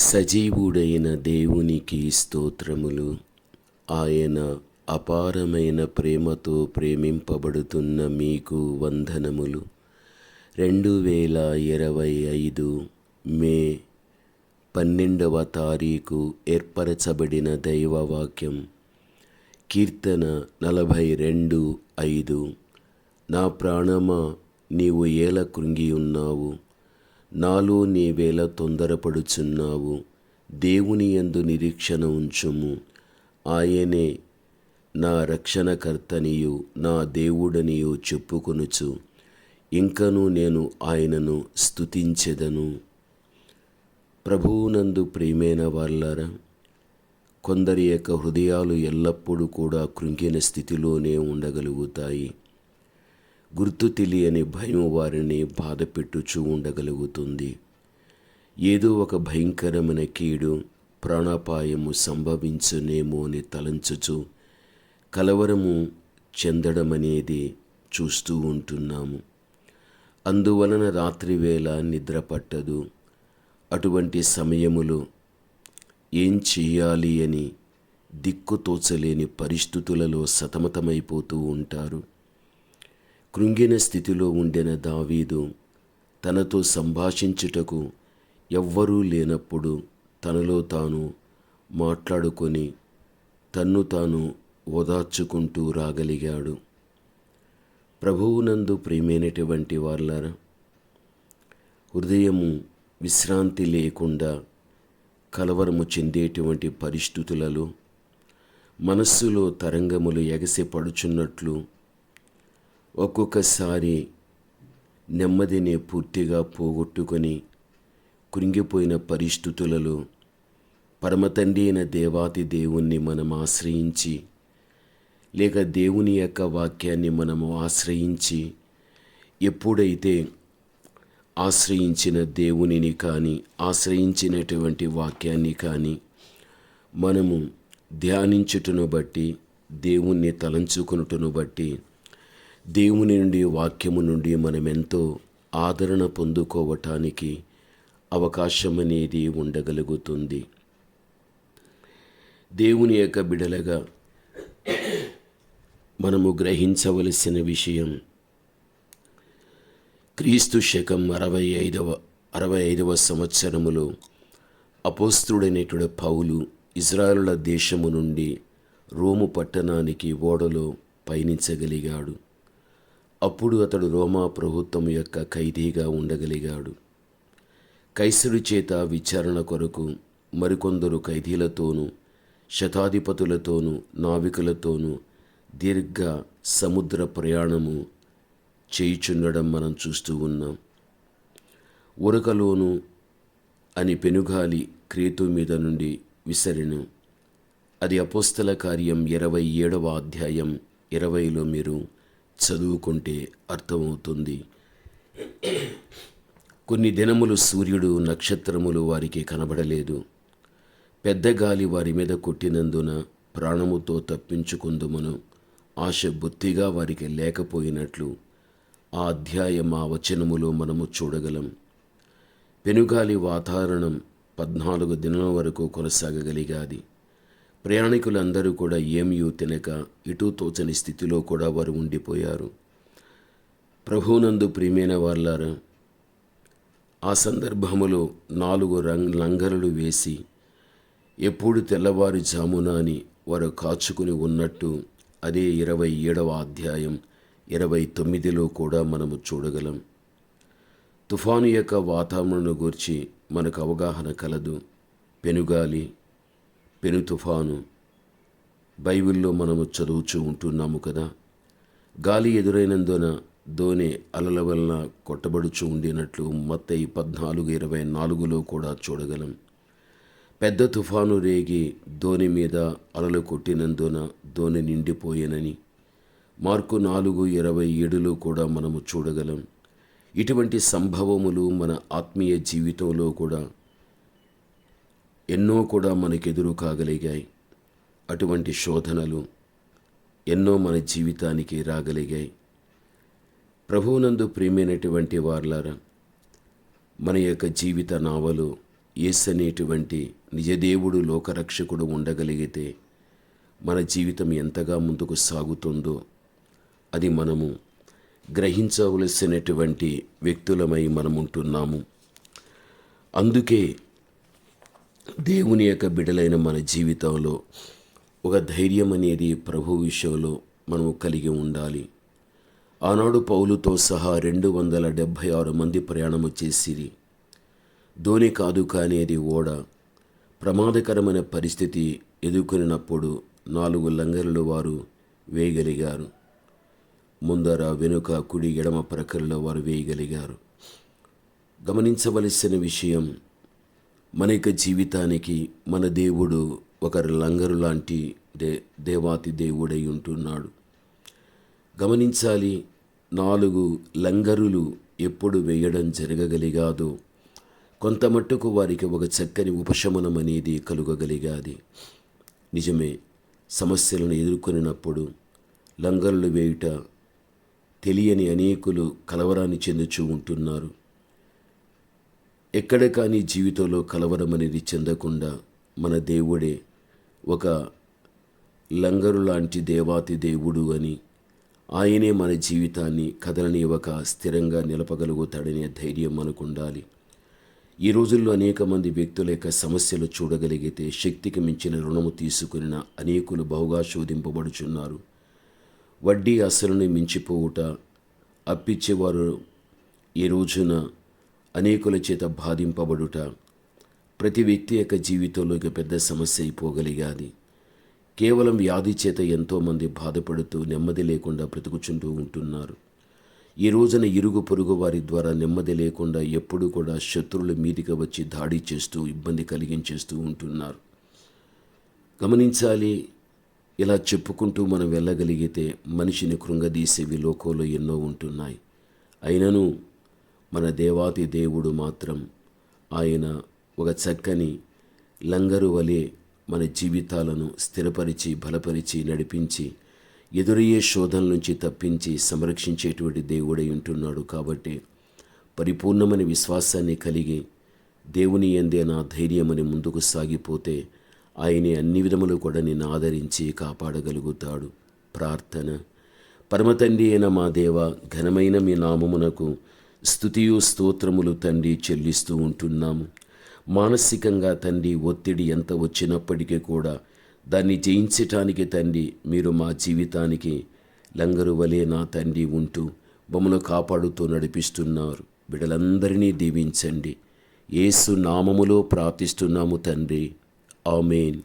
సజీవుడైన దేవునికి స్తోత్రములు. ఆయన అపారమైన ప్రేమతో ప్రేమింపబడుతున్న మీకు వందనములు. రెండు వేల ఇరవై ఐదు మే పన్నెండవ తారీఖు ఏర్పరచబడిన దైవవాక్యం. కీర్తన నలభై రెండు ఐదు. నా ప్రాణమా నీవు ఏల కృంగి ఉన్నావు. నాలో నీవేళ తొందరపడుచున్నావు. దేవుని యందు నిరీక్షణ ఉంచుము. ఆయనే నా రక్షణకర్తనియు నా దేవుడనియు చెప్పుకొనుచు. ఇంకను నేను ఆయనను స్తుతించెదను. ప్రభువునందు ప్రియమైన వాళ్ళారా కొందరి యొక్క హృదయాలు ఎల్లప్పుడూ కూడా కృంగిన స్థితిలోనే ఉండగలుగుతాయి. గుర్తు తెలియని భయం వారిని బాధ పెట్టుచూ ఉండగలుగుతుంది. ఏదో ఒక భయంకరమైన కీడు ప్రాణాపాయము సంభవించునేమో అని తలంచుచు కలవరము చెందడం అనేది చూస్తూ ఉంటున్నాము. అందువలన రాత్రివేళ నిద్ర పట్టదు. అటువంటి సమయములో ఏం చేయాలి అని దిక్కు తోచలేని పరిస్థితులలో సతమతమైపోతూ ఉంటారు. కృంగిన స్థితిలో ఉండిన దావీదు. తనతో సంభాషించుటకు ఎవ్వరూ లేనప్పుడు తనలో తాను మాట్లాడుకొని తన్ను తాను ఓదార్చుకుంటూ రాగలిగాడు. ప్రభువునందు ప్రియమైనటువంటి వాళ్ళారా హృదయము విశ్రాంతి లేకుండా కలవరము చెందేటువంటి పరిస్థితులలో మనస్సులో తరంగములు ఎగసి పడుచున్నట్లు ఒక్కొక్కసారి నెమ్మదిని పూర్తిగా పోగొట్టుకొని కృంగిపోయిన పరిస్థితులలో పరమతండ్రి అయిన దేవాతి దేవుణ్ణి మనం ఆశ్రయించి లేక దేవుని యొక్క వాక్యాన్ని మనము ఆశ్రయించి ఎప్పుడైతే ఆశ్రయించిన దేవునిని కానీ ఆశ్రయించినటువంటి వాక్యాన్ని కానీ మనము ధ్యానించుటను బట్టి దేవుణ్ణి తలంచుకునుటను బట్టి దేవుని నుండి వాక్యము నుండి మనం ఎంతో ఆదరణ పొందుకోవటానికి అవకాశం అనేది ఉండగలుగుతుంది. దేవుని యొక్క బిడలగా మనము గ్రహించవలసిన విషయం క్రీస్తు శకం అరవై ఐదవ అరవై ఐదవ సంవత్సరములో అపోస్తుడైనటువంటి పౌలు ఇజ్రాయేలుల దేశము నుండి రోము పట్టణానికి ఓడలో పయనించగలిగాడు. అప్పుడు అతడు రోమా ప్రభుత్వం యొక్క ఖైదీగా ఉండగలిగాడు. కైసరు చేత విచారణ కొరకు మరికొందరు ఖైదీలతోనూ శతాధిపతులతోనూ నావికులతోనూ దీర్ఘ సముద్ర ప్రయాణము చేయుచుండడం మనం చూస్తూ ఉన్నాం. ఉరకలోను అని పెనుగాలి క్రేతు మీద నుండి విసరిను. అది అపోస్తల కార్యం ఇరవై ఏడవ అధ్యాయం ఇరవైలో మీరు చదువుకుంటే అర్థమవుతుంది. కొన్ని దినములు సూర్యుడు నక్షత్రములు వారికి కనబడలేదు. పెద్ద గాలి వారి మీద కొట్టినందున ప్రాణముతో తప్పించుకుందుమను. ఆశ బొత్తిగా వారికి లేకపోయినట్లు ఆ అధ్యాయం ఆ వచనములో మనము చూడగలం. పెనుగాలి వాతావరణం పద్నాలుగు దినం వరకు కొనసాగగలిగాది. ప్రయాణికులందరూ కూడా ఏమీ తినక ఇటు తోచని స్థితిలో కూడా వారు ఉండిపోయారు. ప్రభునందు ప్రియమైన వాళ్ళారా ఆ సందర్భములో నాలుగు రంగ్ లంగరులు వేసి ఎప్పుడు తెల్లవారుజామున అని వారు కాచుకుని ఉన్నట్టు అదే ఇరవై ఏడవ అధ్యాయం ఇరవై తొమ్మిదిలో కూడా మనము చూడగలం. తుఫాను యొక్క వాతావరణం గురించి మనకు అవగాహన కలదు. పెనుగాలి పెను తుఫాను. బైబిల్లో మనము చదువుచూ ఉంటున్నాము కదా. గాలి ఎదురైనందున దోణి అలల వలన కొట్టబడుచు ఉండినట్లు మత్తయి పద్నాలుగు ఇరవై నాలుగులో కూడా చూడగలం. పెద్ద తుఫాను రేగి దోణి మీద అలలు కొట్టినందున దోణి నిండిపోయేనని మార్కు నాలుగు ఇరవై ఏడులో కూడా మనము చూడగలం. ఇటువంటి సంభవములు మన ఆత్మీయ జీవితంలో కూడా ఎన్నో కూడా మనకెదురు కాగలిగాయి. అటువంటి శోధనలు ఎన్నో మన జీవితానికి రాగలిగాయి. ప్రభువునందు ప్రియమైనటువంటి వార్లారా మన యొక్క జీవిత నావలు ఏసనేటువంటి నిజదేవుడు లోకరక్షకుడు ఉండగలిగితే మన జీవితం ఎంతగా ముందుకు సాగుతుందో అది మనము గ్రహించవలసినటువంటి వ్యక్తులమై మనం ఉంటున్నాము అందుకే దేవుని యొక్క బిడలైన మన జీవితంలో ఒక ధైర్యం అనేది ప్రభు విషయంలో మనము కలిగి ఉండాలి. ఆనాడు పౌలుతో సహా రెండు వందల డెబ్భై ఆరు మంది ప్రయాణము చేసిరి. ధోని కాదు కానీ అది ఓడ. ప్రమాదకరమైన పరిస్థితి ఎదుర్కొనినప్పుడు నాలుగు లంగరులు వారు వేయగలిగారు. ముందర వెనుక కుడి ఎడమ ప్రక్కలలో వారు వేయగలిగారు. గమనించవలసిన విషయం మన యొక్క జీవితానికి మన దేవుడు ఒక లంగరు లాంటి దే దేవాతి దేవుడై ఉంటున్నాడు. గమనించాలి నాలుగు లంగరులు ఎప్పుడు వేయడం జరగగలిగాదో కొంత మట్టుకు వారికి ఒక చక్కని ఉపశమనం అనేది కలుగగలిగాది. నిజమే సమస్యలను ఎదుర్కొనినప్పుడు లంగరులు వేయుట తెలియని అనేకులు కలవరాన్ని చెందుచూ ఉంటున్నారు. ఎక్కడ కానీ జీవితంలో కలవరం అనేది చెందకుండా మన దేవుడే ఒక లంగరు లాంటి దేవాతి దేవుడు అని ఆయనే మన జీవితాన్ని కదలని ఒక స్థిరంగా నిలపగలుగుతాడనే ధైర్యం మనకు ఉండాలి. ఈ రోజుల్లో అనేక మంది వ్యక్తుల యొక్క సమస్యలు చూడగలిగితే శక్తికి మించిన రుణము తీసుకున్న అనేకులు బహుగా శోధింపబడుచున్నారు. వడ్డీ అసలుని మించిపోవుట అప్పిచ్చేవారు ఈ రోజున అనేకుల చేత బాధింపబడుట. ప్రతి వ్యక్తి యొక్క జీవితంలో ఇక పెద్ద సమస్య అయిపోగలిగాది. కేవలం వ్యాధి చేత ఎంతోమంది బాధపడుతూ నెమ్మది లేకుండా బ్రతుకుచుంటూ ఉంటున్నారు. ఈ రోజున ఇరుగు పొరుగు వారి ద్వారా నెమ్మది లేకుండా ఎప్పుడు కూడా శత్రువుల మీదికి వచ్చి దాడి చేస్తూ ఇబ్బంది కలిగించేస్తూ ఉంటున్నారు. గమనించాలి ఇలా చెప్పుకుంటూ మనం వెళ్ళగలిగితే మనిషిని కృంగదీసేవి లోకంలో ఎన్నో ఉంటున్నాయి. అయినను మన దేవాతి దేవుడు మాత్రం ఆయన ఒక చక్కని లంగరు వలె మన జీవితాలను స్థిరపరిచి బలపరిచి నడిపించి ఎదురయ్యే శోధన నుంచి తప్పించి సంరక్షించేటువంటి దేవుడై ఉంటున్నాడు కాబట్టి పరిపూర్ణమైన విశ్వాసాన్ని కలిగి దేవుని ఎందే నా ధైర్యమని ముందుకు సాగిపోతే ఆయనే అన్ని విధములు కూడా నిన్ను ఆదరించి కాపాడగలుగుతాడు. ప్రార్థన. పరమతండి అయిన మా దేవ ఘనమైన మీ నామమునకు స్థుతియు స్తోత్రములు తండ్రి చెల్లిస్తూ ఉంటున్నాము. మానసికంగా తండ్రి ఒత్తిడి ఎంత వచ్చినప్పటికీ కూడా దాన్ని జయించటానికి తండ్రి మీరు మా జీవితానికి లంగరు వలె నా తండ్రి ఉంటూ బొమ్మను కాపాడుతూ నడిపిస్తున్నారు. బిడలందరినీ దీవించండి. ఏసు నామములో ప్రార్థిస్తున్నాము తండ్రి. ఆమెన్.